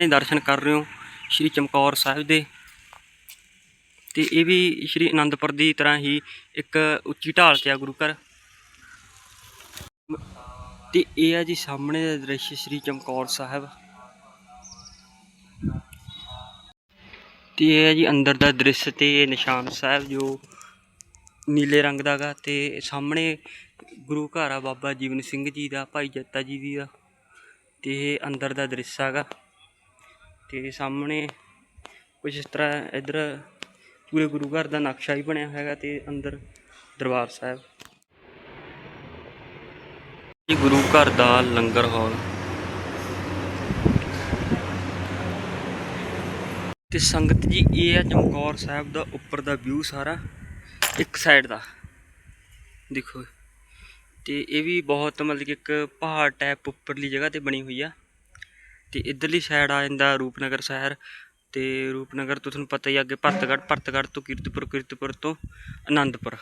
ਦਰਸ਼ਨ ਕਰ ਰਹੇ ਹੋ ਸ਼੍ਰੀ ਚਮਕੌਰ ਸਾਹਿਬ ਦੇ। ਤੇ ਇਹ ਵੀ ਸ਼੍ਰੀ ਅਨੰਦਪੁਰ ਦੀ ਤਰ੍ਹਾਂ ਹੀ ਇੱਕ ਉੱਚੀ ਢਾਲ ਤੇ ਆ ਗੁਰੂ ਘਰ। ਤੇ ਇਹ ਆ ਜੀ ਸਾਹਮਣੇ ਦਾ ਦ੍ਰਿਸ਼ ਸ਼੍ਰੀ ਚਮਕੌਰ ਸਾਹਿਬ। ਤੇ ਇਹ ਹੈ ਜੀ ਅੰਦਰ ਦਾ ਦ੍ਰਿਸ਼ ਤੇ ਇਹ ਨਿਸ਼ਾਨ ਸਾਹਿਬ ਜੋ ਨੀਲੇ ਰੰਗ ਦਾ ਗਾ ਤੇ ਸਾਹਮਣੇ ਗੁਰੂ ਘਰ ਆ ਬਾਬਾ ਜੀਵਨ ਸਿੰਘ ਜੀ ਦਾ, ਭਾਈ ਜੱਤਾ ਜੀ ਦੀ ਦਾ ਤੇ ਇਹ ਅੰਦਰ ਦਾ ਦ੍ਰਿਸ਼ ਹੈਗਾ ਤੇ ਸਾਹਮਣੇ ਕੁਝ ਇਸ ਤਰ੍ਹਾਂ ਇੱਧਰ ਪੂਰੇ ਗੁਰੂ ਘਰ ਦਾ ਨਕਸ਼ਾ ਹੀ ਬਣਿਆ ਹੈਗਾ ਤੇ ਅੰਦਰ ਦਰਬਾਰ ਸਾਹਿਬ। ਇਹ ਗੁਰੂ ਘਰ ਦਾ ਲੰਗਰ ਹਾਲ। ਤੇ ਸੰਗਤ ਜੀ, ਇਹ ਹੈ ਚਮਕੌਰ ਸਾਹਿਬ ਦਾ ਉੱਪਰ ਦਾ ਵਿਊ ਸਾਰਾ, ਇੱਕ ਸਾਈਡ ਦਾ। ਦੇਖੋ। ਤੇ ਇਹ ਵੀ ਬਹੁਤ ਮਤਲਬ ਕਿ ਇੱਕ ਪਹਾੜ ਟਾਈਪ ਉੱਪਰਲੀ ਜਗ੍ਹਾ ਤੇ ਬਣੀ ਹੋਈ ਆ। ਤੇ ਇਧਰਲੀ ਸਾਈਡ ਆ ਜਾਂਦਾ ਰੂਪਨਗਰ ਸ਼ਹਿਰ ਤੇ ਰੂਪਨਗਰ ਤੋਂ ਤੁਹਾਨੂੰ ਪਤਾ ਹੀ ਅੱਗੇ ਭਰਤਗੜ੍ਹ ਭਰਤਗੜ੍ਹ ਤੋਂ ਕੀਰਤਪੁਰ ਕੀਰਤਪੁਰ ਤੋਂ ਆਨੰਦਪੁਰ